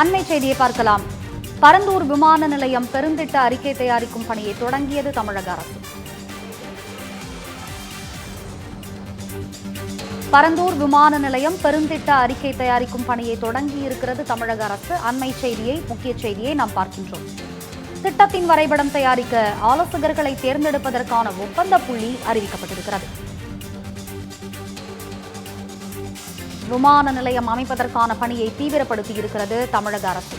அண்மை செய்தியை பார்க்கலாம். பரந்தூர் விமான நிலையம் பெருந்திட்ட அறிக்கை தயாரிக்கும் பணியை தொடங்கியது தமிழக அரசு. பரந்தூர் விமான நிலையம் பெருந்திட்ட அறிக்கை தயாரிக்கும் பணியை தொடங்கி இருக்கிறது தமிழக அரசு. அண்மை செய்தியை முக்கிய செய்தியை நாம் பார்க்கின்றோம். திட்டத்தின் வரைபடம் தயாரிக்க ஆலோசகர்களை தேர்ந்தெடுப்பதற்கான ஒப்பந்த புள்ளி அறிவிக்கப்பட்டிருக்கிறது. விமான நிலையம் அமைப்பதற்கான பணியை தீவிரப்படுத்தி இருக்கிறது தமிழக அரசு.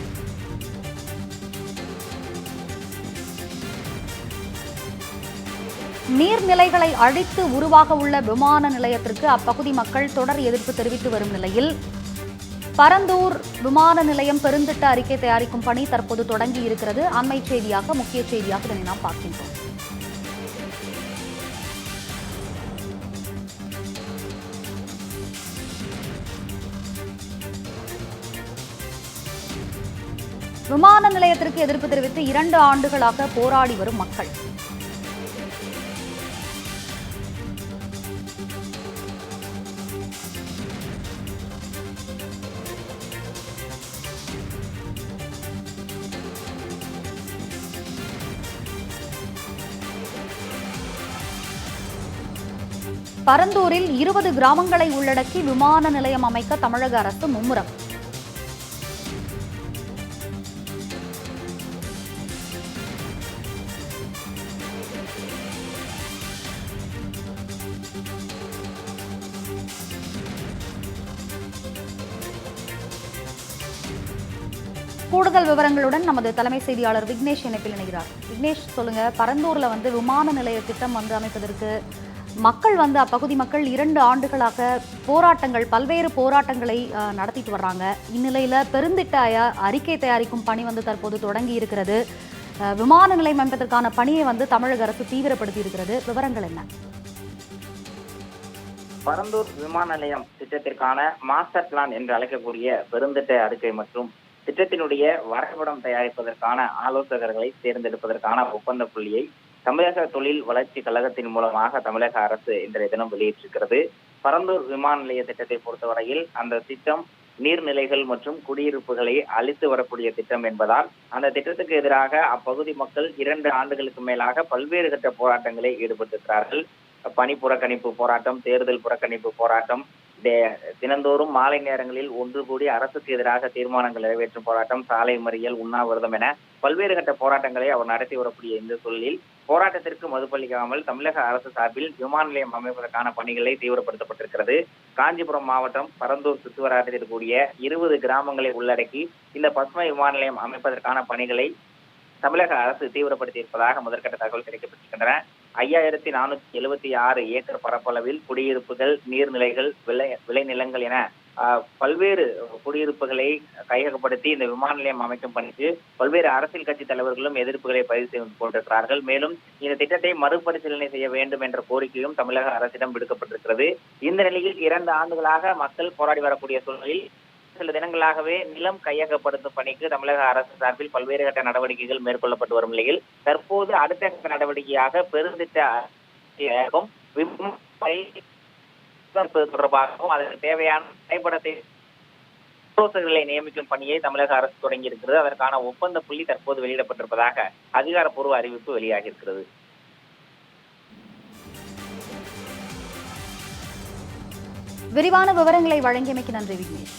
நீர்நிலைகளை அழித்து உருவாக உள்ள விமான நிலையத்திற்கு அப்பகுதி மக்கள் தொடர் எதிர்ப்பு தெரிவித்து வரும் நிலையில் பரந்தூர் விமான நிலையம் பெருந்திட்ட அறிக்கை தயாரிக்கும் பணி தற்போது தொடங்கி இருக்கிறது. அண்மை செய்தியாக முக்கிய செய்தியாக இதனை நாம் பார்க்கின்றோம். விமான நிலையத்திற்கு எதிர்ப்பு தெரிவித்து இரண்டு ஆண்டுகளாக போராடி வரும் மக்கள். பரந்தூரில் இருபது கிராமங்களை உள்ளடக்கி விமான நிலையம் அமைக்க தமிழக அரசு மும்முரம். கூடுதல் விவரங்களுடன் நமது தலைமை செய்தியாளர் விக்னேஷ் இணைப்பில் இணைகிறார். விக்னேஷ் சொல்லுங்க. பரந்தூர்ல வந்து விமான நிலைய திட்டம் வந்து அமைப்பதற்கு மக்கள் வந்து அப்பகுதி மக்கள் இரண்டு ஆண்டுகளாக போராட்டங்கள் பல்வேறு போராட்டங்களை நடத்திட்டு வர்றாங்க. இந்நிலையில பெருந்திட்டாய அறிக்கை தயாரிக்கும் பணி வந்து தற்போது தொடங்கி இருக்கிறது. விமான நிலையம் அமைப்பதற்கான பணியை வந்து தமிழக அரசு தீவிரப்படுத்தி இருக்கிறது. விவரங்கள் என்ன? பரந்தூர் விமான நிலையம் திட்டத்திற்கான மாஸ்டர் பிளான் என்று அழைக்கக்கூடிய பெருந்திட்ட அறிக்கை மற்றும் திட்டத்தினுடைய வரைபடம் தயாரிப்பதற்கான ஆலோசகர்களை தேர்ந்தெடுப்பதற்கான ஒப்பந்த புள்ளியை தமிழக தொழில் வளர்ச்சி கழகத்தின் மூலமாக தமிழக அரசு இன்றைய தினம் வெளியிட்டிருக்கிறது. பரந்தூர் விமான நிலைய திட்டத்தை பொறுத்தவரையில் அந்த திட்டம் நீர்நிலைகள் மற்றும் குடியிருப்புகளை அழித்து வரக்கூடிய திட்டம் என்பதால் அந்த திட்டத்துக்கு எதிராக அப்பகுதி மக்கள் இரண்டு ஆண்டுகளுக்கு மேலாக பல்வேறு கட்ட போராட்டங்களை ஈடுபட்டிருக்கிறார்கள். பணி புறக்கணிப்பு போராட்டம் தேர்தல் புறக்கணிப்பு போராட்டம் தினந்தோறும் மாலை நேரங்களில் ஒன்று கூடி அரசுக்கு எதிராக தீர்மானங்கள் நிறைவேற்றும் போராட்டம் சாலை மறியல் உண்ணாவிரதம் என பல்வேறு கட்ட போராட்டங்களை அவர் நடத்தி வரக்கூடிய இந்த சூழலில் போராட்டத்திற்கு மதுப்பளிக்காமல் தமிழக அரசு சார்பில் விமான நிலையம் அமைப்பதற்கான பணிகளை தீவிரப்படுத்தப்பட்டிருக்கிறது. காஞ்சிபுரம் மாவட்டம் பரந்தூர் சுற்றுவட்டாரத்தில் கூடிய இருபது கிராமங்களை உள்ளடக்கி இந்த பசுமை விமான நிலையம் அமைப்பதற்கான பணிகளை தமிழக அரசு தீவிரப்படுத்தி இருப்பதாக முதற்கட்ட தகவல் கிடைக்கப்பட்டிருக்கின்றன. ஐயாயிரத்தி நானூத்தி எழுபத்தி ஆறு ஏக்கர் பரப்பளவில் குடியிருப்புகள் நீர்நிலைகள் விளை விளைநிலங்கள் என பல்வேறு குடியிருப்புகளை கையகப்படுத்தி இந்த விமான நிலையம் அமைக்கும் பணிக்கு பல்வேறு அரசியல் கட்சி தலைவர்களும் எதிர்ப்புகளை பதிவு செய்து கொண்டிருக்கிறார்கள். மேலும் இந்த திட்டத்தை மறுபரிசீலனை செய்ய வேண்டும் என்ற கோரிக்கையும் தமிழக அரசிடம் விடுக்கப்பட்டிருக்கிறது. இந்த நிலையில் இரண்டு ஆண்டுகளாக மக்கள் போராடி வரக்கூடிய சூழலில் சில தினங்களாகவே நிலம் கையகப்படுத்தும் பணிக்கு தமிழக அரசு சார்பில் பல்வேறு கட்ட நடவடிக்கைகள் மேற்கொள்ளப்பட்டு வரும் நிலையில் தற்போது அடுத்த கட்ட நடவடிக்கையாக பெருந்திட்டம் தொடர்பாகவும் அதற்கு தேவையான வரைபடத்தை ஆலோசகர்களை நியமிக்கும் பணியை தமிழக அரசு தொடங்கி இருக்கிறது அதற்கான ஒப்பந்த புள்ளி தற்போது வெளியிடப்பட்டிருப்பதாக அதிகாரப்பூர்வ அறிவிப்பு வெளியாகி இருக்கிறது விரிவான விவரங்களை வழங்கியமைக்கு நன்றி விக்னேஷ்.